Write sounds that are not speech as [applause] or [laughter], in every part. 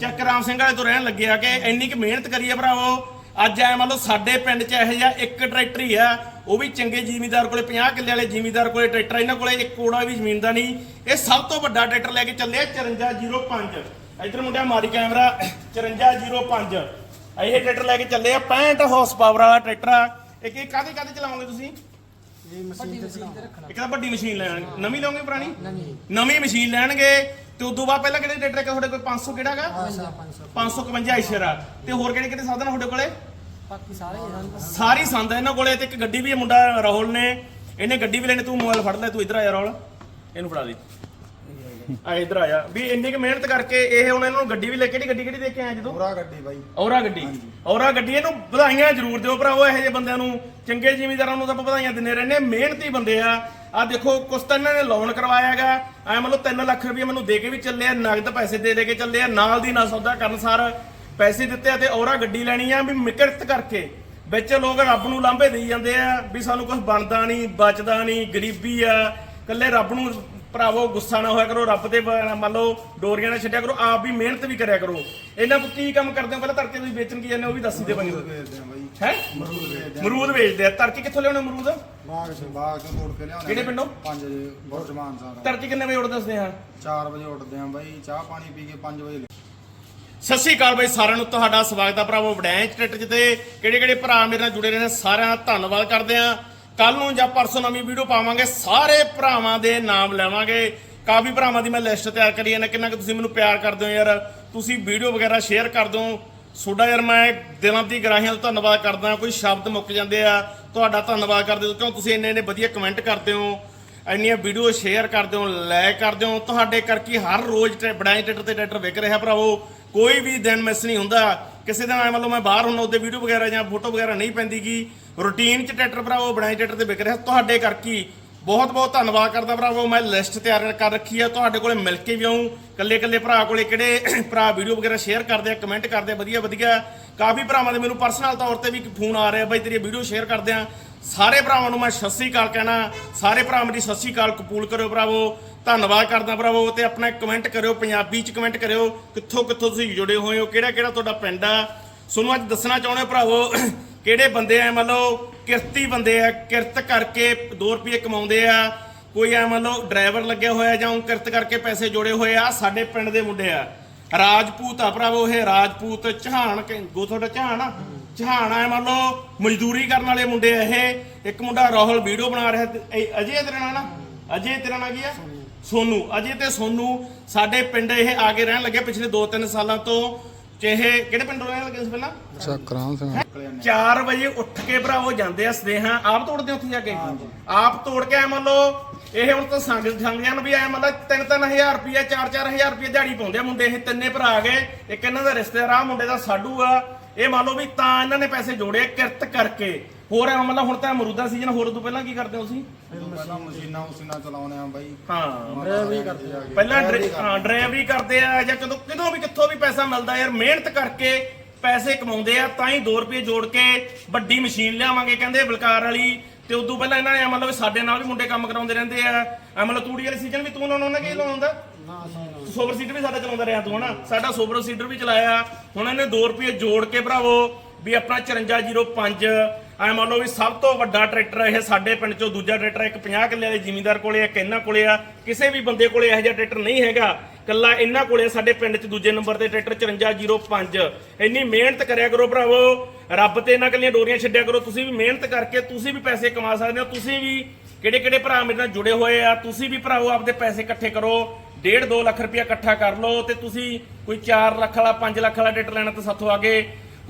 ਚੱਕ ਰਾਮ ਸਿੰਘ ਵਾਲੇ ਤੋਂ ਰਹਿਣ ਲੱਗਿਆ ਕਿ ਇੰਨੀ ਕਿ ਮਿਹਨਤ ਕਰੀਏ ਭਰਾਵੋ। ਅੱਜ ਐ ਮੰਨ ਲਓ ਸਾਡੇ ਪਿੰਡ 'ਚ ਇਹੋ ਜਿਹਾ ਇੱਕ ਟਰੈਕਟਰ ਹੀ ਆ। ਉਹ ਵੀ ਚੰਗੇ ਜ਼ਿਮੀਂਦਾਰ ਕੋਲੇ 50 ਕਿੱਲੇ ਵਾਲੇ ਜ਼ਿਮੀਂਦਾਰ ਕੋਲੇ ਟਰੈਕਟਰ ਇਹਨਾਂ ਕੋਲੇ ਇੱਕ ਕੋੜਾ ਵੀ ਜ਼ਮੀਨ ਦਾ ਨਹੀਂ। ਇਹ ਸਭ ਤੋਂ ਵੱਡਾ ਟਰੈਕਟਰ ਲੈ ਕੇ ਚੱਲੇ 5405 ਇਧਰ ਮੁੰਡਿਆ ਮਾਰੀ ਕੈਮਰਾ। 5405 ਇਹ ਟਰੈਕਟਰ ਲੈ ਕੇ ਚੱਲੇ ਆ 65 ਹਾਰਸ ਪਾਵਰ ਵਾਲਾ ਟਰੈਕਟਰ ਆ। ਇੱਕ ਇਹ ਕਾਹਦੇ ਕਾਹਦੇ ਚਲਾਉਂਗੇ ਤੁਸੀਂ? ਇਹ ਮਸ਼ੀਨ ਤੇ ਚਲਾਉਂਦੇ ਇੱਕ ਤਾਂ ਵੱਡੀ ਮਸ਼ੀਨ ਲੈਣ ਨਵੀਂ ਲਓਗੇ ਪੁਰਾਣੀ? ਨਵੀਂ ਮਸ਼ੀਨ ਲੈਣਗੇ। ਤੇ ਉਦੋਂ ਬਾਅਦ ਪਹਿਲਾਂ ਕਿਹੜੇ ਟਰੈਕਟਰ ਤੁਹਾਡੇ ਕੋਲ? 500 ਕਿਹੜਾਗਾ ਆਸਾ 500 551 ਆਇਸ਼ਰ ਆ। ਤੇ ਹੋਰ ਕਿਹੜੇ ਕਿਹੜੇ ਸਾਧਨ ਤੁਹਾਡੇ ਕੋਲੇ? ਬਾਕੀ ਸਾਰੇ ਸਾਰੀ ਸੰਦ ਇਹਨਾਂ ਕੋਲੇ। ਤੇ ਇੱਕ ਗੱਡੀ ਵੀ ਹੈ ਮੁੰਡਾ ਰਾਹੁਲ ਨੇ। ਇਹਨੇ ਗੱਡੀ ਵੀ ਲੈਣੀ ਤੂੰ ਮੋਬਾਈਲ ਫੜ ਲੈ ਤੂੰ ਇੱਧਰ ਆ ਜਾ ਰਾਹੁਲ। ਇਹਨੂੰ ਫੜਾ ਦੇ। ਆ ਇੱਧਰ ਆ ਜਾ। ਵੀ ਇੰਨੀ ਕੁ ਮਿਹਨਤ ਕਰਕੇ ਇਹ ਹੁਣ ਇਹਨਾਂ ਨੂੰ ਗੱਡੀ ਵੀ ਲੈ ਕੇ ਗੱਡੀ ਕਿਹੜੀ ਦੇ ਕੇ ਆਇਆ ਜਦੋਂ? ਪੂਰਾ ਗੱਡੀ ਬਾਈ। ਔਰਾ ਗੱਡੀ। ਔਰਾ ਗੱਡੀ ਇਹਨੂੰ ਵਧਾਈਆਂ ਜ਼ਰੂਰ ਦਿਓ ਭਰਾਵੋ ਇਹੋ ਜਿਹੇ ਬੰਦਿਆਂ ਨੂੰ। ਚੰਗੇ ਜ਼ਿਮੀਂਦਾਰਾਂ ਨੂੰ ਤਾਂ ਆਪਾਂ ਵਧਾਈਆਂ ਦਿੰਦੇ ਰਹਿੰਦੇ। ਮਿਹਨਤੀ ਬੰਦੇ ਆ। ਆ ਦੇਖੋ ਕੁਛ ਤਾਂ ਇਹਨਾਂ ਨੇ ਲੋਨ ਕਰਵਾਇਆਗਾ। ਐ ਮੰਨ ਲਓ 3 ਲੱਖ ਰੁਪਏ ਮੈਨੂੰ ਦੇ ਕੇ ਵੀ ਚੱਲੇ ਆ ਨਗਦ ਪੈਸੇ ਦੇ ਦੇ ਕੇ ਚੱਲੇ ਆ ਨਾਲ ਦੀ ਨਾਲ ਸੌਦਾ ਕਰਨ ਸਾਰ ਪੈਸੇ ਦਿੱਤੇ ਆ ਤੇ ਔਰਾ ਗੱਡੀ ਲੈਣੀ ਆ ਵੀ ਮਿਕਰਤ ਕਰਕੇ। ਵਿੱਚ ਲੋਕ ਰੱਬ ਨੂੰ ਲਾਂਭੇ ਦੇਈ ਜਾਂਦੇ ਆ ਵੀ ਸਾਨੂੰ ਕੁਝ ਬਣਦਾ ਨਹੀਂ ਬਚਦਾ ਨਹੀਂ ਗਰੀਬੀ ਆ। ਕੱਲੇ ਰੱਬ ਨੂੰ ਭਰਾਵੋ ਗੁੱਸਾ ਨਾ ਹੋਇਆ ਕਰੋ ਰੱਬ ਤੇ ਮੰਨ ਲਓ ਡੋਰੀਆਂ ਨਾ ਛੱਡਿਆ ਕਰੋ ਆਪ ਵੀ ਮਿਹਨਤ ਵੀ ਕਰਿਆ ਕਰੋ। ਇਹਨਾਂ ਨੂੰ ਕੀ ਕੰਮ ਕਰਦੇ ਹੋ? ਪਹਿਲਾਂ ਤੜਕੇ ਤੁਸੀਂ ਵੇਚਣ ਕੀ ਜਾਂਦੇ ਹੋ? ਉਹ ਵੀ ਦੱਸ ਦੇ ਬੰਦੇ ਆ ਹੈ? ਮਰੂਦ ਵੇਚਦੇ ਆ। ਮਰੂਦ ਵੇਚਦੇ ਆ। ਤੜਕੇ ਕਿੱਥੋਂ ਲਿਆਉਣੇ ਅਮਰੂਦ ਬਾਗ ਤੋਂ ਬਾਗ ਤੋਂ ਤੋੜ ਕੇ ਲਿਆਉਂਦੇ ਕਿਹੜੇ ਪਿੰਡੋਂ? 5 ਵਜੇ ਬਹੁਤ ਜਮਾਨ ਸਾਰਾ। ਤੜਕੇ ਕਿੰਨੇ ਵਜੇ ਉੱਠਦੇ ਦੱਸਦੇ 4 ਵਜੇ ਉੱਠਦੇ ਆ ਬਾਈ। ਚਾਹ ਪਾਣੀ ਪੀ ਕੇ 5 ਵਜੇ ਸਤਿ ਸ਼੍ਰੀ ਅਕਾਲ ਬਾਈ ਸਾਰਿਆਂ ਨੂੰ। ਤੁਹਾਡਾ ਸਵਾਗਤ ਹੈ ਭਰਾਵੋ ਵਡੈਂਚ ਟਿੱਟ ਜਿੱਤੇ। ਕਿਹੜੇ ਕਿਹੜੇ ਭਰਾ ਮੇਰੇ ਨਾਲ ਜੁੜੇ ਰਹੇ ਨੇ ਸਾਰਿਆਂ ਦਾ ਧੰਨਵਾਦ ਕਰਦੇ ਆ। ਕੱਲ ਨੂੰ ਜਾਂ ਪਰਸੋਂ ਨਵੀਂ ਵੀਡੀਓ ਪਾਵਾਂਗੇ, ਸਾਰੇ ਭਰਾਵਾਂ ਦੇ ਨਾਮ ਲੈਵਾਂਗੇ। ਕਾਫੀ ਭਰਾਵਾਂ ਦੀ ਮੈਂ ਲਿਸਟ ਤਿਆਰ ਕਰੀ ਹੈ ਕਿੰਨਾ ਕਿ ਤੁਸੀਂ ਮੈਨੂੰ ਪਿਆਰ ਕਰਦੇ ਹੋ ਯਾਰ, ਤੁਸੀਂ ਵੀਡੀਓ ਵਗੈਰਾ ਸ਼ੇਅਰ ਕਰ ਦਿਓ ਤੁਹਾਡਾ ਯਾਰ, ਮੈਂ ਦਿਲਾਂ ਦੀ ਗਰਾਹੀਆਂ ਤੋਂ ਧੰਨਵਾਦ ਕਰਦਾ, ਕੋਈ ਸ਼ਬਦ ਮੁੱਕ ਜਾਂਦੇ ਆ, ਤੁਹਾਡਾ ਧੰਨਵਾਦ ਕਰਦੇ ਹੋ। ਕਿਉਂ ਤੁਸੀਂ ਇੰਨੇ ਇੰਨੇ ਵਧੀਆ ਕਮੈਂਟ ਕਰਦੇ ਹੋ, ਇੰਨੀਆਂ ਵੀਡੀਓ ਸ਼ੇਅਰ ਕਰਦੇ ਹੋ, ਲਾਈਕ ਕਰਦੇ ਹੋ, ਤੁਹਾਡੇ ਕਰਕੇ ਹਰ ਰੋਜ਼ ਟੈ- ਬੜਾਈ ਟਰੈਕਟਰ ਤੇ ਟਰੈਕਟਰ ਵਿਕ ਰਿਹਾ ਭਰਾਵੋ। ਕੋਈ ਵੀ ਦਿਨ ਮਿਸ ਨਹੀਂ ਹੁੰਦਾ। ਕਿਸੇ ਦਿਨ ਐ ਮੰਨ ਲਓ ਮੈਂ ਬਾਹਰ ਹੁੰਦਾ ਉਹਦੇ ਵੀਡੀਓ ਵਗੈਰਾ ਜਾਂ ਫੋਟੋ ਵਗੈਰਾ ਨਹੀਂ ਪੈਂਦੀਗੀ। ਰੂਟੀਨ ਚ ਟਰੈਕਟਰ ਭਰਾਵੋ ਬੜਾਈ ਟਰੈਕਟਰ ਤੇ ਵਿਕ ਰਿਹਾ। ਤੁਹਾਡੇ ਕਰਕੇ ਹੀ ਬਹੁਤ ਬਹੁਤ ਧੰਨਵਾਦ ਕਰਦਾ ਭਰਾਵੋ। ਮੈਂ ਲਿਸਟ ਤਿਆਰ ਕਰ ਰੱਖੀ ਆ। ਤੁਹਾਡੇ ਕੋਲੇ ਮਿਲ ਕੇ ਵੀ ਆਉਂ ਕੱਲੇ ਕੱਲੇ ਭਰਾ ਕੋਲੇ ਕਿਹੜੇ [clears throat] ਭਰਾ ਵੀਡੀਓ ਵਗੈਰਾ ਸ਼ੇਅਰ ਕਰਦੇ ਆ ਕਮੈਂਟ ਕਰਦੇ ਆ, ਵਧੀਆ ਵਧੀਆ। ਕਾਫੀ ਭਰਾਵਾਂ ਦੇ ਮੈਨੂੰ ਪਰਸਨਲ ਤੌਰ ਤੇ ਵੀ ਫੋਨ ਆ ਰਿਹਾ, ਬਾਈ ਤੇਰੀ ਵੀਡੀਓ ਸ਼ੇਅਰ ਕਰਦੇ ਆ। ਸਾਰੇ ਭਰਾਵਾਂ ਨੂੰ ਮੈਂ ਸਤਿ ਸ੍ਰੀ ਅਕਾਲ ਕਹਿਣਾ। ਸਾਰੇ ਭਰਾ ਮੇਰੀ ਸਤਿ ਸ੍ਰੀ ਅਕਾਲ ਕਬੂਲ ਕਰਿਓ ਭਰਾਵੋ। ਧੰਨਵਾਦ ਕਰਦਾ ਭਰਾਵੋ ਤੇ ਆਪਣਾ ਕਮੈਂਟ ਕਰਿਓ, ਪੰਜਾਬੀ ਚ ਕਮੈਂਟ ਕਰਿਓ। ਕਿੱਥੋਂ ਕਿੱਥੋਂ ਤੁਸੀਂ ਜੁੜੇ ਹੋਏ ਹੋ? ਕਿਹੜਾ ਕਿਹੜਾ ਤੁਹਾਡਾ ਪਿੰਡ ਆ? ਤੁਹਾਨੂੰ ਅੱਜ ਦੱਸਣਾ ਚਾਹੁੰਦੇ ਭਰਾਵੋ ਕਿਹੜੇ ਬੰਦੇ ਆ? ਮੰਨ ਲਓ ਕਿਰਤੀ ਬੰਦੇ ਆ ਕਿਰਤ ਕਰਕੇ 2 ਰੁਪਏ ਕਮਾਉਂਦੇ ਆ। ਕੋਈ ਆ ਮੰਨ ਲਓ ਡਰਾਈਵਰ ਲੱਗਿਆ ਹੋਇਆ ਜਾਂ ਉਹ ਕਿਰਤ ਕਰਕੇ ਪੈਸੇ ਜੋੜੇ ਹੋਏ ਆ, ਸਾਡੇ ਪਿੰਡ ਦੇ ਮੁੰਡੇ ਆ। ਰਾਜਪੂਤ ਆ ਭਰਾਵੋ ਇਹ, ਰਾਜਪੂਤ ਚਹਾਨ ਗੋ ਤੁਹਾਡਾ ਚਹਾਨ ਆ? ਚਹਾਨ ਆ ਮੰਨ ਲਓ ਮਜ਼ਦੂਰੀ ਕਰਨ ਵਾਲੇ ਮੁੰਡੇ ਆ ਇਹ। ਇੱਕ ਮੁੰਡਾ ਰਾਹੁਲ ਵੀਡੀਓ ਬਣਾ ਰਿਹਾ ਅਜੇ ਤੇਰਾ ਨਾਂ ਨਾ ਅਜੇ ਤੇਰਾ ਨਾਂ ਕੀ ਆ? ਸੋਨੂ। ਅਜੇ ਤੇ ਸੋਨੂ ਸਾਡੇ ਪਿੰਡ ਇਹ ਆ ਕੇ ਰਹਿਣ ਲੱਗੇ ਪਿਛਲੇ 2-3 ਸਾਲਾਂ ਤੋਂ। ਤੇ ਇਹ ਕਿਹੜੇ ਪਿੰਡੋਂ ਰਹਿਣ ਲੱਗੇ ਸੀ ਪਹਿਲਾਂ? ਚੱਕਰਾਂ ਸਿੰਘ। 4 ਵਜੇ ਉੱਠ ਕੇ ਭਰਾਵੋ ਜਾਂਦੇ ਆ ਸਦੇਹਾਂ ਆਪ ਤੋੜਦੇ ਆ ਉੱਥੇ ਜਾ ਕੇ? ਆਪ ਤੋੜ ਕੇ ਐ ਮੰਨ ਲਓ ਇਹ ਹੁਣ ਤਾਂ ਸੰਗ ਸੰਗਿਆਂ ਨੂੰ ਵੀ ਐ ਮੰਨ ਲਓ 3-3000 ਰੁਪਏ 4-4000 ਰੁਪਏ ਦਿਹਾੜੀ ਪਾਉਂਦੇ ਆ ਮੁੰਡੇ ਇਹ ਤਿੰਨੇ ਭਰਾ ਆ ਗਏ। ਇੱਕ ਇਹਨਾਂ ਦਾ ਰਿਸ਼ਤੇਦਾਰ ਆ ਮੁੰਡੇ ਦਾ ਸਾਡੂ ਆ। ਇਹ ਮੰਨ ਲਓ ਵੀ ਤਾਂ ਇਹਨਾਂ ਨੇ ਪੈਸੇ ਜੋੜੇ ਕਿਰਤ ਕਰਕੇ। ਹੋਰ ਐ ਮਤਲਬ ਹੁਣ ਤਾਂ ਅਮਰੂਦਾ ਸੀਜ਼ਨ ਹੋਰ ਤੋਂ ਪਹਿਲਾਂ ਕੀ ਕਰਦੇ ਹੋ ਤੁਸੀਂ? ਪਹਿਲਾਂ ਮਸ਼ੀਨਾਂ ਮਸ਼ੀਨਾਂ ਚਲਾਉਂਦੇ ਆ ਬਾਈ। ਹਾਂ। ਡਰਾਈਵਰੀ ਕਰਦੇ ਆ ਪਹਿਲਾਂ ਡਰਾ- ਹਾਂ, ਡਰਾਈਵਰੀ ਕਰਦੇ ਆ ਜਾਂ ਕਦੋਂ ਕਿਦੋਂ ਵੀ ਕਿੱਥੋਂ ਵੀ ਪੈਸਾ ਮਿਲਦਾ ਯਾਰ ਮਿਹਨਤ ਕਰਕੇ ਪੈਸੇ ਕਮਾਉਂਦੇ ਆ ਤਾਂ ਹੀ 2 ਰੁਪਏ ਜੋੜ ਕੇ ਵੱਡੀ ਮਸ਼ੀਨ ਲਿਆਵਾਂਗੇ ਕਹਿੰਦੇ ਬਲਕਾਰ ਵਾਲੀ। ਤੇ ਉਦੋਂ ਪਹਿਲਾਂ ਇਹਨਾਂ ਨੇ ਮਤਲਬ ਸਾਡੇ ਨਾਲ ਵੀ ਮੁੰਡੇ ਕੰਮ ਕਰਾਉਂਦੇ ਰਹਿੰਦੇ ਆ। ਆ ਮਤਲਬ ਤੂੜੀ ਵਾਲੇ ਸੀਜ਼ਨ ਵੀ ਤੂੰ ਲਾਉਣਾ ਉਹਨਾਂ ਕੀ ਲਾਉਂਦਾ? ਸੋਬਰ ਸੀਡਰ ਵੀ ਸਾਡਾ ਚਲਾਉਂਦਾ ਰਿਹਾ ਤੂੰ ਹਨਾ? ਸਾਡਾ ਸੋਬਰ ਸੀਡਰ ਵੀ ਚਲਾਇਆ। ਹੁਣ ਇਹਨੇ 2 ਰੁਪਏ ਜੋੜ ਕੇ ਭਰਾਵੋ ਵੀ ਆਪਣਾ 5405 ਐ ਮੰਨ ਲਓ ਵੀ ਸਭ ਤੋਂ ਵੱਡਾ ਟਰੈਕਟਰ ਇਹ ਸਾਡੇ ਪਿੰਡ ਚੋਂ ਦੂਜਾ ਟਰੈਕਟਰ, ਇੱਕ 50 ਕਿੱਲੇ ਵਾਲੇ ਜ਼ਿਮੀਂਦਾਰ ਕੋਲੇ ਆ, ਇੱਕ ਕੋਲੇ ਆ। ਕਿਸੇ ਵੀ ਬੰਦੇ ਕੋਲੇ ਇਹੋ ਜਿਹਾ ਟਰੈਕਟਰ ਨਹੀਂ ਹੈਗਾ। ਕੱਲਾ ਇਹਨਾਂ ਕੋਲੇ ਆ, ਸਾਡੇ ਪਿੰਡ 'ਚ ਦੂਜੇ ਨੰਬਰ ਤੇ ਟਰੈਕਟਰ 5405 ਇੰਨੀ ਮਿਹਨਤ ਕਰਿਆ ਕਰੋ ਭਰਾਵੋ। ਰੱਬ ਤੇ ਇਹਨਾਂ ਕੱਲੀਆਂ ਡੋਰੀਆਂ ਛੱਡਿਆ ਕਰੋ। ਤੁਸੀਂ ਵੀ ਮਿਹਨਤ ਕਰਕੇ, ਤੁਸੀਂ ਵੀ ਪੈਸੇ ਕਮਾ ਸਕਦੇ ਹੋ। ਤੁਸੀਂ ਵੀ ਕਿਹੜੇ ਕਿਹੜੇ ਭਰਾ ਮੇਰੇ ਨਾਲ ਜੁੜੇ ਹੋਏ ਆ, ਤੁਸੀਂ ਵੀ ਭਰਾਵੋ ਆਪਦੇ ਪੈਸੇ ਇਕੱਠੇ ਕਰੋ। 1.5 2 ਲੱਖ ਰੁਪਇਆ ਇਕੱਠਾ ਕਰ ਲਓ ਤੇ ਤੁਸੀਂ ਕੋਈ 4 ਲੱਖ ਵਾਲਾ 5 ਲੱਖ ਵਾਲਾ ਟਰੈਕਟਰ ਲੈਣਾ ਤਾਂ ਸਾਥੋਂ ਆਗੇ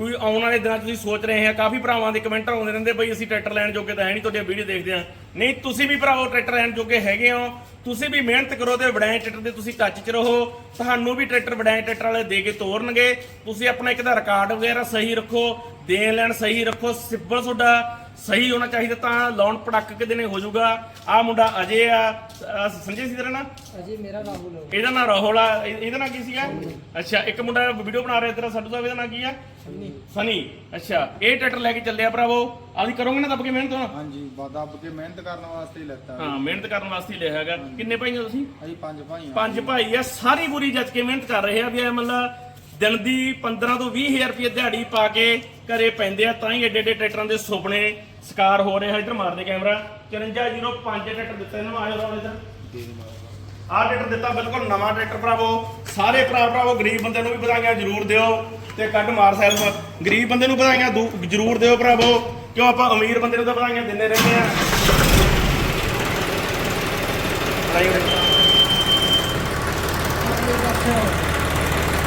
ਕੋਈ ਆਉਣ ਵਾਲੇ ਦਿਨਾਂ 'ਚ ਤੁਸੀਂ ਸੋਚ ਰਹੇ ਆ ਕਾਫੀ ਭਰਾਵਾਂ ਦੇ ਕਮੈਂਟ ਆਉਂਦੇ ਰਹਿੰਦੇ, ਬਈ ਅਸੀਂ ਟਰੈਕਟਰ ਲੈਣ ਜੋਗੇ ਤਾਂ ਹੈ ਨਹੀਂ, ਤੁਹਾਡੀਆਂ ਵੀਡੀਓ ਦੇਖਦੇ ਆ ਨਹੀਂ, ਤੁਸੀਂ ਵੀ ਭਰਾਓ ਟਰੈਕਟਰ ਲੈਣ ਜੋਗੇ ਹੈਗੇ ਹੋ। ਤੁਸੀਂ ਵੀ ਮਿਹਨਤ ਕਰੋ ਤੇ ਵਡਾਏ ਟਰੈਕਟਰ ਦੇ ਤੁਸੀਂ ਟੱਚ 'ਚ ਰਹੋ। ਤੁਹਾਨੂੰ ਵੀ ਟਰੈਕਟਰ ਵਡਾਏ ਟਰੈਕਟਰ ਵਾਲੇ ਦੇ ਕੇ ਤੋਰਨਗੇ। ਤੁਸੀਂ ਆਪਣਾ ਇੱਕ ਦਾ ਰਿਕਾਰਡ ਵਗੈਰਾ ਸਹੀ ਰੱਖੋ, ਦੇਣ ਲੈਣ ਸਹੀ ਰੱਖੋ ਸਿੱਬਲ ਤੁਹਾਡਾ ਸਹੀ ਹੋਣਾ ਚਾਹੀਦਾ ਤਾਂ ਲਾਉਣ ਪੜਕ ਕੇ ਦਿਨੇ ਹੋ ਜਾਊਗਾ। ਆ ਮੁੰਡਾ ਅਜੇ ਆ ਸੰਜੇ ਸੀ ਤੇਰਾ ਨਾ? ਅਜੇ ਮੇਰਾ ਰਾਹੁਲ ਹੈ। ਇਹਦਾ ਨਾਂ ਰਾਹੁਲ ਆ। ਇਹ- ਇਹਦਾ ਨਾਂ ਕੀ ਸੀਗਾ? ਅੱਛਾ ਇੱਕ ਮੁੰਡਾ ਵੀਡੀਓ ਬਣਾ ਰਿਹਾ ਤੇਰਾ ਸਾਡੂ ਸਾਹਿਬ ਇਹਦਾ ਨਾਂ ਕੀ ਆ? ਸਨੀ। ਅੱਛਾ ਇਹ ਟਰੈਕਟਰ ਲੈ ਕੇ ਚੱਲਿਆ ਭਰਾਵੋ। ਆਦੀ ਕਰੋਗੇ ਨਾ ਦੱਬ ਕੇ ਮਿਹਨਤ? ਹਾਂਜੀ ਦੱਬ ਕੇ ਮਿਹਨਤ ਕਰਨ ਵਾਸਤੇ ਹੀ ਲੈਤਾ। ਹਾਂ ਮਿਹਨਤ ਕਰਨ ਵਾਸਤੇ ਹੀ ਲਿਆ ਹੈਗਾ। ਕਿੰਨੇ ਭਾਈ ਹੋ ਤੁਸੀਂ? ਅਸੀਂ ਪੰਜ ਭਾਈ ਆ ਪੰਜ ਭਾਈ ਆ। ਸਾਰੀ ਪੂਰੀ ਜੱਜ ਕੇ ਮਿਹਨਤ ਕਰ ਰਹੇ ਆ ਵੀ ਇਹ ਮਤਲਬ ਦਿਨ ਦੀ 15 ਤੋਂ 20 ਹਜ਼ਾਰ ਰੁਪਏ ਦਿਹਾੜੀ ਪਾ ਕੇ ਘਰੇ ਪੈਂਦੇ ਆ ਤਾਂ ਹੀ ਏਡੇ ਏਡੇ ਟਰੈਕਟਰਾਂ ਦੇ ਸੁਪਨੇ ਸਕਾਰ ਹੋ ਰਹੇ ਆ। ਇੱਧਰ ਮਾਰਦੇ ਕੈਮਰਾ। 5405 ਟਰੈਕਟਰ ਦਿੱਤਾ ਇਹਨਾਂ ਨੂੰ ਆਇਓ ਇੱਧਰ ਆਹ ਟਰੈਕਟਰ ਦਿੱਤਾ ਬਿਲਕੁਲ ਨਵਾਂ ਟਰੈਕਟਰ ਭਰਾਵੋ। ਸਾਰੇ ਭਰਾ ਭਰਾਵੋ ਗਰੀਬ ਬੰਦੇ ਨੂੰ ਵੀ ਵਧਾਈਆਂ ਜ਼ਰੂਰ ਦਿਓ ਤੇ ਕੱਢ ਮਾਰ ਸੈਲਫ। ਗਰੀਬ ਬੰਦੇ ਨੂੰ ਵਧਾਈਆਂ ਦੂ- ਜ਼ਰੂਰ ਦਿਓ ਭਰਾਵੋ। ਕਿਉਂ ਆਪਾਂ ਅਮੀਰ ਬੰਦੇ ਨੂੰ ਤਾਂ ਵਧਾਈਆਂ ਦਿੰਦੇ ਰਹਿੰਦੇ ਆ।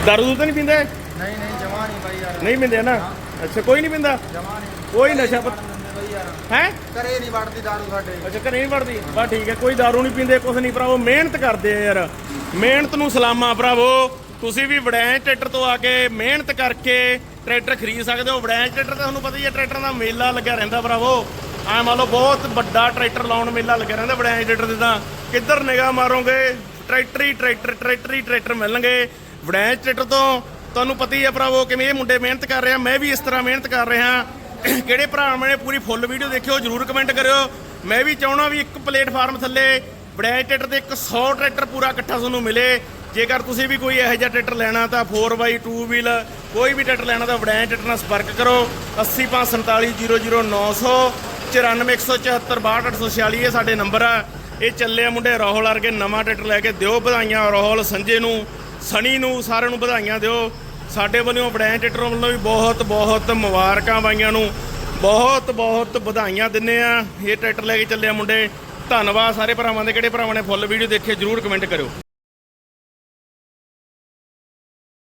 ਦਾਰੂ ਦੂਰ ਤਾਂ ਨਹੀਂ ਪੀਂਦੇ? ਨਹੀਂ ਨਹੀਂ ਜਮਾ ਨਹੀਂ ਬਾਈ ਯਾਰ। ਨਹੀਂ ਪੀਂਦੇ ਨਾ? ਅੱਛਾ ਕੋਈ ਨਹੀਂ ਪੀਂਦਾ? ਜਮਾ ਨਹੀਂ। ਕੋਈ ਨਸ਼ਾ ਪੱਤ ਹੈ? ਘਰੇ ਨਹੀਂ ਵੜਦੀ ਦਾਰੂ ਸਾਡੇ। ਅੱਛਾ ਘਰੇ ਨਹੀਂ ਵੜਦੀ? ਬਾ ਠੀਕ ਹੈ ਕੋਈ ਦਾਰੂ ਨਹੀਂ ਪੀਂਦੇ ਕੁਛ ਨਹੀਂ ਭਰਾਵੋ ਮਿਹਨਤ ਕਰਦੇ ਆ ਯਾਰ। ਮਿਹਨਤ ਨੂੰ ਸਲਾਮਾ ਭਰਾਵੋ। ਤੁਸੀਂ ਵੀ ਵੜੈਂ ਟਰੈਕਟਰ ਤੋਂ ਆ ਕੇ ਮਿਹਨਤ ਕਰਕੇ ਟਰੈਕਟਰ ਖਰੀਦ ਸਕਦੇ ਹੋ। ਵੜੈਂ ਟਰੈਕਟਰ ਤਾਂ ਤੁਹਾਨੂੰ ਪਤਾ ਹੀ ਹੈ ਟਰੈਕਟਰਾਂ ਦਾ ਮੇਲਾ ਲੱਗਿਆ ਰਹਿੰਦਾ ਭਰਾਵੋ। ਐ ਮੰਨ ਲਓ ਬਹੁਤ ਵੱਡਾ ਟਰੈਕਟਰ ਲਾਉਣ ਮੇਲਾ ਲੱਗਿਆ ਰਹਿੰਦਾ ਵੜੈਂ ਟਰੈਕਟਰ ਦੇ ਤਾਂ। ਕਿੱਧਰ ਨਿਗਾਹ ਮਾਰੋਗੇ? ਟਰੈਕਟਰ ਹੀ ਟਰੈਕਟਰ ਟਰੈਕਟਰ ਹੀ ਟਰੈਕਟਰ ਮਿਲਣਗੇ। ਵੜੈਂ ਟਰੈਕਟਰ ਤੋਂ ਤੁਹਾਨੂੰ ਪਤਾ ਹੀ ਹੈ ਭਰਾਵੋ ਕਿਵੇਂ ਇਹ ਮੁੰਡੇ ਮਿਹਨਤ ਕਰ ਰਹੇ ਆ, ਮੈਂ ਵੀ ਇਸ ਤਰ੍ਹਾਂ ਮਿਹਨਤ ਕਰ ਰਿਹਾ [clears throat] ਕਿਹੜੇ ਭਰਾਵਾਂ ਨੇ ਪੂਰੀ ਫੁੱਲ ਵੀਡੀਓ ਦੇਖਿਓ, ਜਰੂਰ ਕਮੈਂਟ ਕਰਿਓ। ਮੈਂ ਵੀ ਚਾਹਣਾ ਵੀ ਇੱਕ ਪਲੇਟਫਾਰਮ ਥੱਲੇ ਬੜੈਚ ਟਰੈਕਟਰ ਤੇ ਇੱਕ 100 ਟਰੈਕਟਰ ਪੂਰਾ ਇਕੱਠਾ ਤੁਹਾਨੂੰ ਮਿਲੇ। ਜੇਕਰ ਤੁਸੀਂ ਵੀ ਕੋਈ ਇਹੋ ਜਿਹਾ ਟਰੈਕਟਰ ਲੈਣਾ ਤਾਂ 4x2 ਵੀਲ ਕੋਈ ਵੀ ਟਰੈਕਟਰ ਲੈਣਾ ਤਾਂ ਬੜੈਚ ਟਰੈਕਟਰ ਨਾਲ ਸੰਪਰਕ ਕਰੋ। 80547000900 9417762846 ਇਹ ਸਾਡੇ ਨੰਬਰ ਆ। ਇਹ ਚੱਲੇ ਆ ਮੁੰਡੇ ਰਾਹੁਲ ਵਰਗੇ ਨਵਾਂ ਟਰੈਕਟਰ ਲੈ ਕੇ ਦਿਓ, ਵਧਾਈਆਂ ਰਾਹੁਲ, ਸੰਜੇ ਨੂੰ, ਸਣੀ ਨੂੰ, ਸਾਰਿਆਂ ਨੂੰ ਵਧਾਈਆਂ ਦਿਓ। ਸਾਡੇ ਵੱਲੋਂ ਬੜੈਂ ਟਰੈਕਟਰ ਵੱਲੋਂ ਵੀ ਬਹੁਤ ਬਹੁਤ ਮੁਬਾਰਕਾਂ ਬਾਈਆਂ ਨੂੰ। ਬਹੁਤ ਬਹੁਤ ਵਧਾਈਆਂ ਦਿੰਨੇ ਆ ਇਹ ਟਰੈਕਟਰ ਲੈ ਕੇ ਚੱਲੇ ਆ ਮੁੰਡੇ। ਧੰਨਵਾਦ ਸਾਰੇ ਭਰਾਵਾਂ ਦੇ, ਕਿਹੜੇ ਭਰਾਵਾਂ ਨੇ ਫੁੱਲ ਵੀਡੀਓ ਦੇਖੇ, ਜਰੂਰ ਕਮੈਂਟ ਕਰਿਓ।